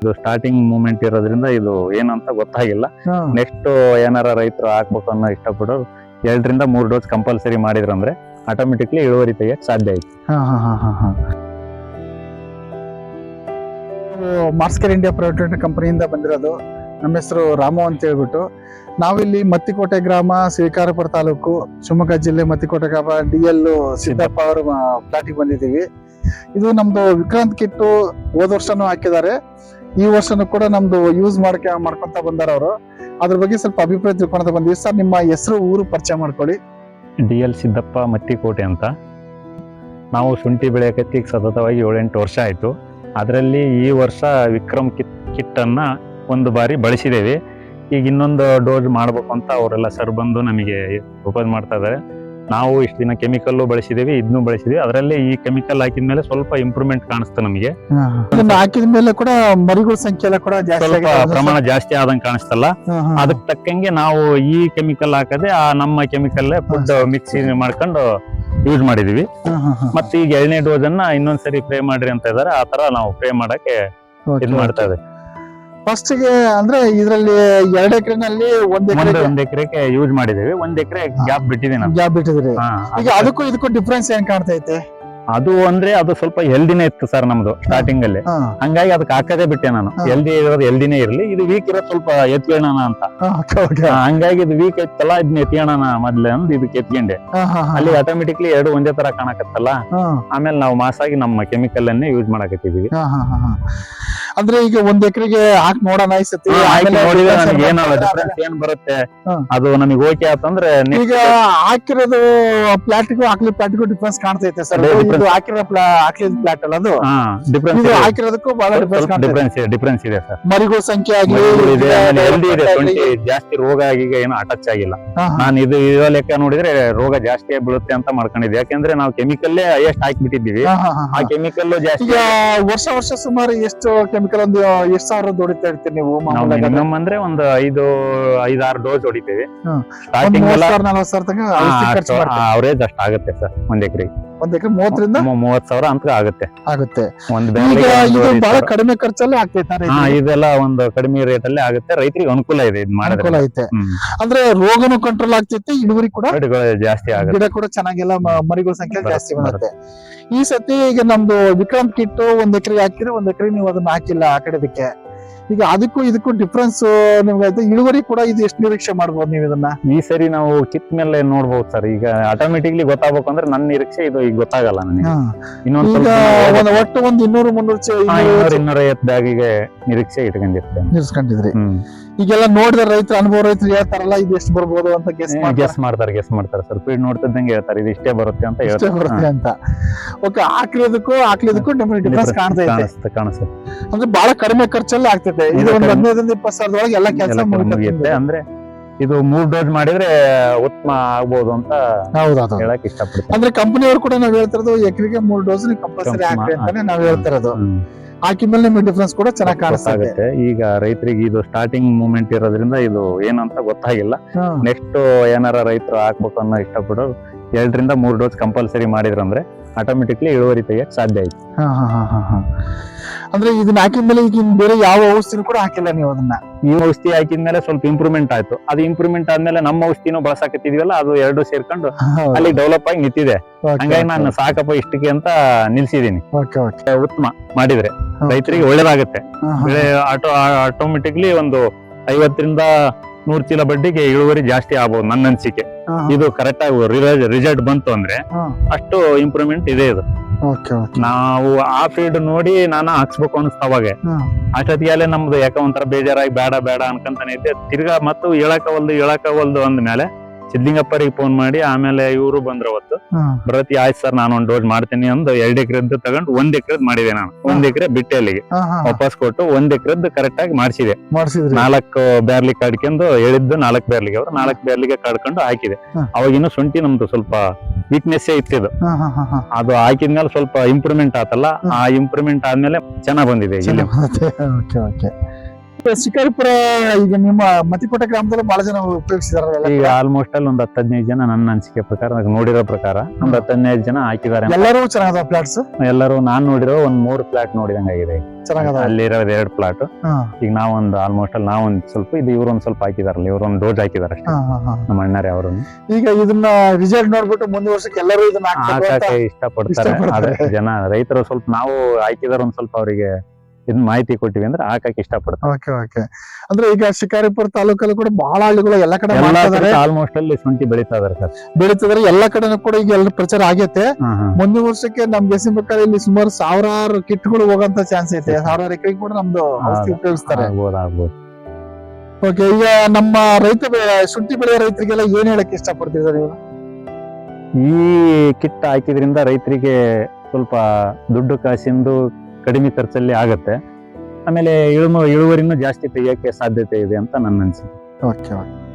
ಇದು starting moment ಇರೋದ್ರಿಂದ ಇದು ಏನಂತ ಗೊತ್ತಾಗಿಲ್ಲ. ನೆಕ್ಸ್ಟ್ ಏನಾರ ರೈತರು ಹಾಕ್ಬೇಕು ಅನ್ನೋ ಇಷ್ಟಪಡೋರು ಎರಡರಿಂದ ಮೂರು ಡೋಸ್ ಕಂಪಲ್ಸರಿ ಮಾಡಿದ್ರಂದ್ರೆ ಆಟೋಮೆಟಿಕ್ಲಿ ಇಳುವರಿ ತೆಗಿಯಕ್ ಸಾಧ್ಯ ಆಯ್ತು ಮಾರ್ಸ್ಕರ್ ಇಂಡಿಯಾ ಪ್ರೈವೇಟ್ ಕಂಪನಿಯಿಂದ ಬಂದಿರೋದು. ನಮ್ಮ ಹೆಸರು ರಾಮು ಅಂತ ಹೇಳ್ಬಿಟ್ಟು. ನಾವಿಲ್ಲಿ ಮತ್ತಿಕೋಟೆ ಗ್ರಾಮ ಶ್ರೀಕಾರಪುರ ತಾಲೂಕು ಶಿವಮೊಗ್ಗ ಜಿಲ್ಲೆ ಮತ್ತಿಕೋಟೆ ಗ್ರಾಮ ಡಿ ಎಲ್ ಸಿದ್ದಪ್ಪ ಅವರ ಫ್ಲಾಟಿಗೆ ಬಂದಿದ್ದೀವಿ. ಇದು ನಮ್ದು ವಿಕ್ರಾಂತ್ ಕಿಟ್ಟು ಹೋದ ವರ್ಷನೂ ಹಾಕಿದ್ದಾರೆ. ಈ ವರ್ಷನೂ ಕೂಡ ನಮ್ದು ಯೂಸ್ ಮಾಡ್ಕ ಮಾಡ್ಕೊಂತ ಬಂದಾರ ಅವರು. ಅದ್ರ ಬಗ್ಗೆ ಸ್ವಲ್ಪ ಅಭಿಪ್ರಾಯ ತಿಳ್ಕೊಂತ ಬಂದ್ವಿ. ಸರ್, ನಿಮ್ಮ ಹೆಸರು, ಊರು ಪರಿಚಯ ಮಾಡ್ಕೊಳ್ಳಿ. ಡಿ ಎಲ್ ಸಿದ್ದಪ್ಪ ಮತ್ತಿಕೋಟೆ ಅಂತ. ನಾವು ಶುಂಠಿ ಬೆಳೆಯಕತ್ತಿ ಈಗ ಸತತವಾಗಿ ಏಳೆಂಟು ವರ್ಷ ಆಯ್ತು. ಅದರಲ್ಲಿ ಈ ವರ್ಷ ವಿಕ್ರಮ್ ಕಿಟ್, ಕಿಟ್ಟನ್ನು ಒಂದು ಬಾರಿ ಬಳಸಿದ್ದೇವೆ. ಈಗ ಇನ್ನೊಂದು ಡೋಸ್ ಮಾಡಬೇಕು ಅಂತ ಅವರೆಲ್ಲ ಸರ್ ಬಂದು ನಮಗೆ ಉಪಯೋಗ ಮಾಡ್ತಾ ಇದ್ದಾರೆ. ನಾವು ಇಷ್ಟು ದಿನ ಕೆಮಿಕಲ್ ಬಳಸಿದೀವಿ ಇದನ್ನು ಬಳಸಿದೀವಿ. ಅದರಲ್ಲಿ ಈ ಕೆಮಿಕಲ್ ಹಾಕಿದ ಮೇಲೆ ಸ್ವಲ್ಪ ಇಂಪ್ರೂವ್ಮೆಂಟ್ ಕಾಣಿಸ್ತು ನಮಗೆ. ಹಾಕಿದ ಮೇಲೆ ಕೂಡ ಮರಿಗಳ ಸಂಖ್ಯೆ ಕೂಡ ಸ್ವಲ್ಪ ಪ್ರಮಾಣ ಜಾಸ್ತಿ ಆದಂಗೆ ಕಾಣಿಸ್ತಲ್ಲ. ಅದಕ್ಕೆ ತಕ್ಕಂಗೆ ನಾವು ಈ ಕೆಮಿಕಲ್ ಹಾಕದೆ ಆ ನಮ್ಮ ಕೆಮಿಕಲ್ ಫುಡ್ ಮಿಕ್ಸಿ ಮಾಡ್ಕೊಂಡು ಯೂಸ್ ಮಾಡಿದೀವಿ. ಮತ್ತೆ ಈಗ ಎರಡನೇ ಡೋಸ್ ಅನ್ನ ಇನ್ನೊಂದ್ಸರಿ ಪ್ರೇ ಮಾಡ್ರಿ ಅಂತ ಇದಾರೆ. ಆ ತರ ನಾವು ಪ್ರೇ ಮಾಡಕ್ಕೆ ಇದು ಇದ್ ಮಾಡ್ತಾ ಇದ್ದೀವಿ. ಫಸ್ಟ್ಗೆ ಅಂದ್ರೆ ಇದ್ರಲ್ಲಿ ಎರಡ್ ಎಕರೆನಲ್ಲಿ ಒಂದ್ ಎಕರೆ ಒಂದ್ ಎಕರೆಗೆ ಯೂಸ್ ಮಾಡಿದೀವಿ ಒಂದ್ ಎಕರೆ ಗ್ಯಾಪ್ ಬಿಟ್ಟಿದೆ ನಾವು ಗ್ಯಾಪ್ ಬಿಟ್ಟಿದ್ರಿ ಹಾ, ಈಗ ಅದಕ್ಕೂ ಇದಕ್ಕೂ ಡಿಫ್ರೆನ್ಸ್ ಏನ್ ಕಾಣ್ತೈತೆ ಅದು ಅಂದ್ರೆ ಅದು ಸ್ವಲ್ಪ ಹೆಲ್ದಿನೇ ಇತ್ತು ಸರ್ ನಮ್ದು ಸ್ಟಾರ್ಟಿಂಗ್ ಅಲ್ಲಿ. ಹಾ, ಹಂಗಾಗಿ ಅದಕ್ಕೆ ಹಾಕದೆ ಬಿಟ್ಟೆ ನಾನು. ಹಾ. ಹೆಲ್ದಿ ಇರೋದು ಹೆಲ್ದಿನೇ ಇರ್ಲಿ. ಇದು ವೀಕ್ ಇರೋದು ಸ್ವಲ್ಪ ಎತ್ಕೊಳ್ಳೋಣ ಅಂತ. ಹಾ, okay, okay. ಹಾ, ಹಂಗಾಗಿ ಇದು ವೀಕ್ ಐತಲ್ಲ ಇದನ್ನ ಎತ್ಕೊಳ್ಳೋಣ ಮೊದ್ಲೆ ಅಂದ್ ಇದಕ್ಕೆ ಎತ್ಕೊಂಡೆ. ಹಾ, ಹಾ, ಹಾ. ಅಲ್ಲಿ ಆಟೋಮೆಟಿಕ್ಲಿ ಎರಡು ಒಂದೇ ತರ ಕಾಣಕತ್ತಲ್ಲ. ಹಾ, ಆಮೇಲೆ ನಾವು ಮಾಸಾಗಿ ನಮ್ಮ ಕೆಮಿಕಲ್ ಅನ್ನೇ ಯೂಸ್ ಮಾಡಕತ್ತಿದೀವಿ ಹಾ, ಹಾ, ಹಾ, ಹಾ. ಅಂದ್ರೆ ಈಗ ಒಂದ್ ಎಕರೆಗೆ ಹಾಕಿ ನೋಡೋಣ ಈ ಸತಿ. ಹಾಕಿ ಆಮೇಲೆ ನೋಡಿದ್ರೆ ನನಗೆ ಏನು ಡಿಫ್ರೆನ್ಸ್ ಏನ್ ಬರುತ್ತೆ? ಹಾ. ಅದು ನಮಗೆ ಓಕೆ ಆತಂದ್ರೆ next ಈಗ ಹಾಕಿರೋದು ಪ್ಲಾಟ್ಗೂ ಹಾಕ್ಲಿ ಪ್ಲಾಟ್ಗೂ ಡಿಫ್ರೆನ್ಸ್ ಕಾಣ್ತೈತೆ ಸರ್. ಅದೇ ಇದು ಹಾಕಿರೋ ಪ್ಲಾ ಹಾಕ್ಲಿದ ಪ್ಲಾಟ್ ಅಲ್ಲ ಅದು? ಹಾ ಡಿಫ್ರೆನ್ಸ್ ಇದು ಹಾಕಿರೋದಕ್ಕೂ ಬಹಳ ಡಿಫ್ರೆನ್ಸ್ ಕಾಣ್ತೈತೆ. ಡಿಫ್ರೆನ್ಸ್ ಇದೆ ಡಿಫ್ರೆನ್ಸ್ ಇದೆ ಸರ್. ಮರಿಗಳ ಸಂಖ್ಯೆ ಆಗ್ಲಿ ಇದೆ ಆಮೇಲೆ ಹೆಲ್ದಿ ಇದೆ ಜಾಸ್ತಿ ರೋಗ ಈಗ ಏನು ಅಟ್ಯಾಚ್ ಆಗಿಲ್ಲ. ಹಾ, ಹಾ. ನಾನು ಇದು ಇರೋ ಲೆಕ್ಕ ನೋಡಿದ್ರೆ ರೋಗ ಜಾಸ್ತಿ ಬೀಳುತ್ತೆ ಅಂತ ಮಾಡ್ಕೊಂಡಿದ್ದೆ. ಯಾಕೆಂದ್ರೆ ನಾವು ಕೆಮಿಕಲ್ಲೇ ಹೈಯೆಸ್ಟ್ ಹಾಕಿಬಿಟ್ಟಿದ್ದೀವಿ. ಹಾ, ಹಾ, ಹಾ, ಆ ಹಾ. ಕೆಮಿಕಲ್ ಜಾಸ್ತಿ ಈಗ ವರ್ಷ ವರ್ಷ ಸುಮಾರು ಎಷ್ಟು ಕೆಮಿಕಲ್ ಒಂದು ಎಷ್ಟು ಸಾವಿರ ಹೊಡಿತಾ ಇರ್ತೀರಿ ನೀವು ಮಾಮೂಲಾಗಿ ಅಂದ್ರೆ? ಮಿನಿಮಮ್ ಅಂದ್ರೆ ಒಂದು ಐದು ಐದಾರು ಡೋಸ್ ಹೊಡಿತೇವೆ ಹಾ. ಒಂದ್ ಸ್ಟಾರ್ಟಿಂಗ್ ಸಾವಿರ ನಲ್ವತ್ ಸಾವಿರ ತನಕ ಔಷಧಿ ಖರ್ಚು ಮಾಡ್ತೀರಿ. ಅವರೇಜ್ ಅಷ್ಟು ಆಗುತ್ತೆ ಸರ್ ಒಂದ್ ಎಕರೆ ಒಂದ್ ಎಕರೆ ಮೂವತ್ತರಿಂದ ಮೂವತ್ ಸಾವಿರ ಅಂತ ಆಗುತ್ತೆ. ಆಗುತ್ತೆ. ಒಂದ್ ಈಗ ಇದು ಬಹಳ. ಕಡಿಮೆ ಖರ್ಚಲ್ಲಿ ಆಗ್ತೈತೆ ಹಾ ಇದೆಲ್ಲ ಒಂದು ಕಡಿಮೆ ರೇಟ್ ಅಲ್ಲಿ ಆಗುತ್ತೆ. ರೈತರಿಗೆ ಅನುಕೂಲ ಇದೆ ಇದು ಅನುಕೂಲ ಐತೆ. ಅಂದ್ರೆ ರೋಗನು ಕಂಟ್ರೋಲ್ ಆಗ್ತೈತೆ ಇಳುವರಿ ಕೂಡ ಜಾಸ್ತಿ ಆಗುತ್ತೆ. ಗಿಡ ಕೂಡ ಚೆನ್ನಾಗೆಲ್ಲ ಮರಿಗಳ ಸಂಖ್ಯೆ ಜಾಸ್ತಿ ಬರುತ್ತೆ. ಈ ಸತಿ ಈಗ ನಮ್ದು ವಿಕ್ರಾಂತ್ ಕಿಟ್ಟು ಒಂದ್ ಎಕರೆ ಹಾಕಿದ್ರೆ ಒಂದ್ ಎಕರೆ ನೀವು ಅದನ್ನ ಹಾಕಿಲ್ಲ ಆ ಕಡೆದಕ್ಕೆ ಈಗ ಅದಕ್ಕೂ ಇದಕ್ಕೂ ಡಿಫ್ರೆನ್ಸ್ ನಿಮ್ಗೆ ಇಳುವರಿ ಕೂಡ ಇದು ಎಷ್ಟು ನಿರೀಕ್ಷೆ ಮಾಡ್ಬೋದು ನೀವು ಇದನ್ನ? ಈ ಸರಿ ನಾವು ಕಿತ್ ಮೇಲೆ ನೋಡ್ಬೋದು ಸರ್. ಈಗ ಆಟೋಮೆಟಿಕ್ಲಿ ಗೊತ್ತಾಗ್ಬೇಕು ಅಂದ್ರೆ ನನ್ನ ನಿರೀಕ್ಷೆ ಇದು ಈಗ ಗೊತ್ತಾಗಲ್ಲ ನನಗೆ. ಇನ್ನೊಂದು ಒಟ್ಟು ಒಂದು ಇನ್ನೂರು ಮುನ್ನೂರು ಇನ್ನೂರು ಐವತ್ತು ಬ್ಯಾಗಿಗೆ ನಿರೀಕ್ಷೆ ಇಟ್ಕೊಂಡಿರ್ತೇನೆ. ನಿಲ್ಸ್ಕೊಂಡಿದ್ರಿ. ಈಗೆಲ್ಲ ನೋಡಿದ ರೈತರು ಅನುಭವ ರೈತರು ಹೇಳ್ತಾರಲ್ಲ ಇದು ಎಷ್ಟು ಬರ್ಬೋದು ಅಂತ ಗೆಸ್ ಗೆಸ್ ಮಾಡ್ತಾರೆ. ಗೆಸ್ ಮಾಡ್ತಾರೆ ಸರ್ ಫೀಡ್ ನೋಡ್ತಿದ್ದಂಗೆ ಹೇಳ್ತಾರೆ ಇದು ಇಷ್ಟೇ ಬರುತ್ತೆ ಅಂತ ಇಷ್ಟೇ ಹೇಳ್ತಾರೆ. ಬರುತ್ತೆ ಅಂತ. ಓಕೆ ಹಾಕಿರೋದಕ್ಕೂ ಹಾಕ್ಲಿದಕ್ಕೂ ನಿಮ್ಗೆ ಡಿಫ್ರೆನ್ಸ್ ಕಾಣ್ತಾ ಕಾಣಿಸುತ್ತೆ ಕಾಣಿಸುತ್ತೆ. ಅಂದ್ರೆ ಬಹಳ ಕಡಿಮೆ ಖರ್ಚಲ್ಲಿ ಆಗ್ತೈತೆ ಇದು ಒಂದು ಹದಿನೈದರಿಂದ ಇಪ್ಪತ್ತು ಸಾವಿರದೊಳಗೆ ಎಲ್ಲ ಕೆಲಸ ಮುಗಿಯುತ್ತೆ ಅಂದ್ರೆ ಇದು ಮೂರ್ ಡೋಸ್ ಮಾಡಿದ್ರೆ ಉತ್ತಮ ಆಗ್ಬೋದು ಅಂತ ಹೌದೌದು ಹೇಳಕ್ ಇಷ್ಟಪಡ್ತೀನಿ. ಅಂದ್ರೆ ಕಂಪನಿಯವರು ಕೂಡ ನಾವ್ ಹೇಳ್ತಿರೋದು ಎಕರೆಗೆ ಮೂರ್ ಡೋಸ್ ಕಂಪಲ್ಸರಿ ಹಾಕ್ರಿ ಅಂತಾನೆ ನಾವ್. ಹೇಳ್ತಿರೋದು ಹ್ಮ್. ಹಾಕಿದ ಮೇಲೆ ನಿಮ್ಗೆ ಡಿಫ್ರೆನ್ಸ್ ಕೂಡ ಚೆನ್ನಾಗಿ ಕಾಣಿಸ್ತಾ ಗೊತ್ತಾಗುತ್ತೆ. ಈಗ ರೈತರಿಗೆ ಇದು ಸ್ಟಾರ್ಟಿಂಗ್ ಮೂಮೆಂಟ್ ಇರೋದ್ರಿಂದ ಇದು ಏನಂತ ಗೊತ್ತಾಗಿಲ್ಲ. ನೆಕ್ಸ್ಟ್ ಏನಾರ ರೈತರು ಹಾಕ್ಬೇಕು ಅನ್ನೋ ಇಷ್ಟಪಡೋರು ಎರಡರಿಂದ ಮೂರು ಡೋಸ್ ಕಂಪಲ್ಸರಿ ಮಾಡಿದ್ರಂದ್ರೆ ಆಟೋಮೆಟಿಕ್ಲಿ ಇಳುವರಿ ತೆಗಿಯಕ್ ಸಾಧ್ಯ ಐತಿ ಅಂದ್ರೆ ಇದನ್ನ ಹಾಕಿದ್ಮೇಲೆ ಈಗ ಬೇರೆ ಯಾವ ಔಷಧಿನೂ ಕೂಡ ಹಾಕಿಲ್ಲ ನೀವು ಅದನ್ನ? ಈ ಔಷಧಿ ಹಾಕಿದ್ಮೇಲೆ ಸ್ವಲ್ಪ ಇಂಪ್ರೂವ್ಮೆಂಟ್ ಆಯ್ತು. ಅದು ಇಂಪ್ರೂವ್ಮೆಂಟ್ ಆದ್ಮೇಲೆ ನಮ್ಮ ಔಷಧಿನೂ ಬಳಸಾಕತ್ತಿದ್ವಲ್ಲ ಅದು ಎರಡು ಸೇರ್ಕೊಂಡು ಅಲ್ಲಿ ಡೆವಲಪ್ ಆಗಿ ನಿಂತಿದೆ. ಹಂಗಾಗಿ ನಾನು ಸಾಕಪ್ಪ ಇಷ್ಟಕ್ಕೆ ಅಂತ ನಿಲ್ಸಿದೀನಿ ಉತ್ತಮ ಮಾಡಿದ್ರೆ. ರೈತರಿಗೆ ಒಳ್ಳೇದಾಗುತ್ತೆ. ಬೆಳೆ ಆಟೋ ಆಟೋಮೆಟಿಕ್ಲಿ ಒಂದು ಐವತ್ತರಿಂದ ನೂರ್ ಚೀಲ ಬಡ್ಡಿಗೆ ಇಳುವರಿ ಜಾಸ್ತಿ ಆಗ್ಬೋದು ನನ್ನ ಅನ್ಸಿಕೆ. ಇದು ಕರೆಕ್ಟ್ ಆಗಿ ರಿಸಲ್ಟ್ ಬಂತು ಅಂದ್ರೆ ಅಷ್ಟು ಇಂಪ್ರೂವ್ಮೆಂಟ್ ಇದೆ ಇದು. ನಾವು ಆ ಫೀಲ್ಡ್ ನೋಡಿ ನಾನು ಹಾಕ್ಸ್ಬೇಕು ಅನಿಸ್ತ ಅವಾಗ. ಅಷ್ಟೊತ್ತಿಗೆ ನಮ್ದು ಯಾಕ ಒಂಥರ ಬೇಜಾರಾಗಿ ಬೇಡ ಬೇಡ ಅನ್ಕಂತಾನೆ ಇದ್ದೆ. ತಿರ್ಗಾ ಮತ್ತು ಹೇಳಕವಲ್ದು ಹೇಳಕವಲ್ದು ಅಂದ್ಮೇಲೆ ಸಿದ್ಲಿಂಗಪ್ಪರಿಗೆ ಫೋನ್ ಮಾಡಿ ಆಮೇಲೆ ಇವರು ಬಂದ್ರು ಅವತ್ತು. ಬರತಿ ಆಯ್ತು ಸರ್ ನಾನು ಒಂದ್ ಡೋಸ್ ಮಾಡ್ತೀನಿ ಅಂದು ಎರಡ್ ಎಕರೆದ್ದು ತಗೊಂಡ್ ಒಂದ್ ಎಕರೆದ್ ಮಾಡಿದೆ ನಾನು. ಒಂದ್ ಎಕರೆ ಬಿಟ್ಟೆ ಅಲ್ಲಿಗೆ ವಾಪಸ್ ಕೊಟ್ಟು ಒಂದ್ ಎಕರೆದ್ದು ಕರೆಕ್ಟ್ ಆಗಿ ಮಾಡಿಸಿದೆ. ನಾಲ್ಕು ಬ್ಯಾರ್ಲಿ ಕಡ್ಕೊಂಡು ಹೇಳಿದ್ದು ನಾಲ್ಕ್ ಬ್ಯಾರ್ಲಿಗೆ ಅವ್ರು ನಾಲ್ಕು ಬ್ಯಾರ್ಲಿಗೆ ಕಾಡ್ಕೊಂಡು ಹಾಕಿದೆ. ಅವಾಗ ಶುಂಠಿ ನಮ್ದು ಸ್ವಲ್ಪ ವೀಕ್ನೆಸ್ ಇತ್ತಿದು ಹಾ, ಹಾ, ಹಾ, ಹಾ. ಅದು ಹಾಕಿದ್ಮೇಲೆ ಸ್ವಲ್ಪ ಇಂಪ್ರೂವ್ಮೆಂಟ್ ಆತಲ್ಲ ಆ ಇಂಪ್ರೂವ್ಮೆಂಟ್ ಆದ್ಮೇಲೆ ಚೆನ್ನಾಗ್ ಬಂದಿದೆ ಇಲ್ಲಿ. ಚೆನ್ನಾಗ್ ಶಿಕಾರಿಪುರ ಈಗ ನಿಮ್ಮ ಮತಿಕೋಟೆ ಗ್ರಾಮದಲ್ಲಿ ಬಹಳ ಜನ ಉಪಯೋಗಿಸಿದಾರೆ ಈಗ ಆಲ್ಮೋಸ್ಟ್ ಅಲ್ಲಿ ಒಂದ್ ಹದಿನೈದು ಜನ ನನ್ನ ಅನಿಸಿಕೆ ಪ್ರಕಾರ ನಾನ್ ನೋಡಿರೋ ಪ್ರಕಾರ ಒಂದ್ ಹದಿನೈದು ಜನ ಹಾಕಿದ್ದಾರೆ. ಎಲ್ಲರೂ ಚೆನ್ನಾಗದ ಫ್ಲಾಟ್ಸ್ ಎಲ್ಲರೂ ನಾನ್ ನೋಡಿರೋ ಒಂದ್ ಮೂರು ಪ್ಲಾಟ್ ನೋಡಿದಂಗ ಆಗಿದೆ. ಚೆನ್ನಾಗದ ಅಲ್ಲಿರೋದು ಎರಡು ಪ್ಲಾಟ್ ಈಗ ನಾವೊಂದು ಆಲ್ಮೋಸ್ಟ್ ಅಲ್ಲಿ ನಾವೊಂದ್ ಸ್ವಲ್ಪ ಇದು ಇವ್ರೊಂದ್ ಸ್ವಲ್ಪ ಹಾಕಿದಾರಲ್ಲ ಇವ್ರೊಂದ್ ಡೋಸ್ ಹಾಕಿದಾರೆ ಅಷ್ಟೇ. ನಮ್ಮ ಅಣ್ಣಾರೆ ಅವರು ಈಗ ಇದನ್ನ ರಿಸಲ್ಟ್ ನೋಡ್ಬಿಟ್ಟು ಮುಂದಿನ ವರ್ಷಕ್ಕೆ ಎಲ್ಲರೂ ಇದನ್ನ ಹಾಕಕ್ಕೆ ಇಷ್ಟಪಡ್ತಾರೆ. ಇಷ್ಟಪಡ್ತಾರೆ. ಆದ್ರೆ ಜನ ರೈತರು ಸ್ವಲ್ಪ ನಾವು ಹಾಕಿದಾರ ಒಂದ್ ಸ್ವಲ್ಪ ಅವರಿಗೆ ಇದ್ ಮಾಹಿತಿ ಕೊಟ್ಟಿವಿ ಅಂದ್ರೆ ಹಾಕಕ್ ಇಷ್ಟಪಡ್ತಾರೆ ಓಕೆ ಓಕೆ ಅಂದ್ರೆ ಈಗ ಶಿಕಾರಿಪುರ ತಾಲೂಕಲ್ಲಿ ಕೂಡ ಬಹಳ ಹಳ್ಳಿಗಳು ಎಲ್ಲ ಕಡೆ ಆಲ್ಮೋಸ್ಟ್ ಅಲ್ಲಿ ಶುಂಠಿ ಬೆಳೀತಾ ಇದಾರೆ ಸರ್. ಬೆಳೀತಿದಾರೆ ಎಲ್ಲ ಕಡೆನೂ ಕೂಡ ಈಗ ಎಲ್ಲ ಪ್ರಚಾರ ಆಗೈತೆ. ಮುಂದಿನ ವರ್ಷಕ್ಕೆ ನಮ್ ಎಸಿನ ಪ್ರಕಾರ ಇಲ್ಲಿ ಸುಮಾರು ಸಾವಿರಾರು ಕಿಟ್ಗಳು ಹೋಗಂತ ಚಾನ್ಸ್ ಐತೆ. ಸಾವಿರಾರು ಎಕರೆಗೆ ಕೂಡ ನಮ್ದು ಔಷಧಿ ಉಪಯೋಗಿಸ್ತಾರೆ. ಆಗ್ಬೋದು ಓಕೆ ಈಗ ನಮ್ಮ ರೈತ ಶುಂಠಿ ಬೆಳೆಯ ರೈತರಿಗೆಲ್ಲ ಏನ್ ಹೇಳಕ್ ಇಷ್ಟಪಡ್ತಿದ್ದಾರೆ ನೀವು ಈ ಕಿಟ್ ಹಾಕಿದ್ರಿಂದ ರೈತರಿಗೆ ಸ್ವಲ್ಪ ದುಡ್ಡು ಕಾಸಿಂದು ಕಡಿಮೆ ಖರ್ಚಲ್ಲಿ ಆಗತ್ತೆ. ಆಮೇಲೆ ಇಳುಮ, ಇಳುವರಿನೂ ಜಾಸ್ತಿ ತೆಗಿಯೋಕ್ಕೆ ಸಾಧ್ಯತೆ ಇದೆ ಅಂತ ನನ್ನ ಅನ್ಸುತ್ತೆ ಓಕೆ ಓಕೆ.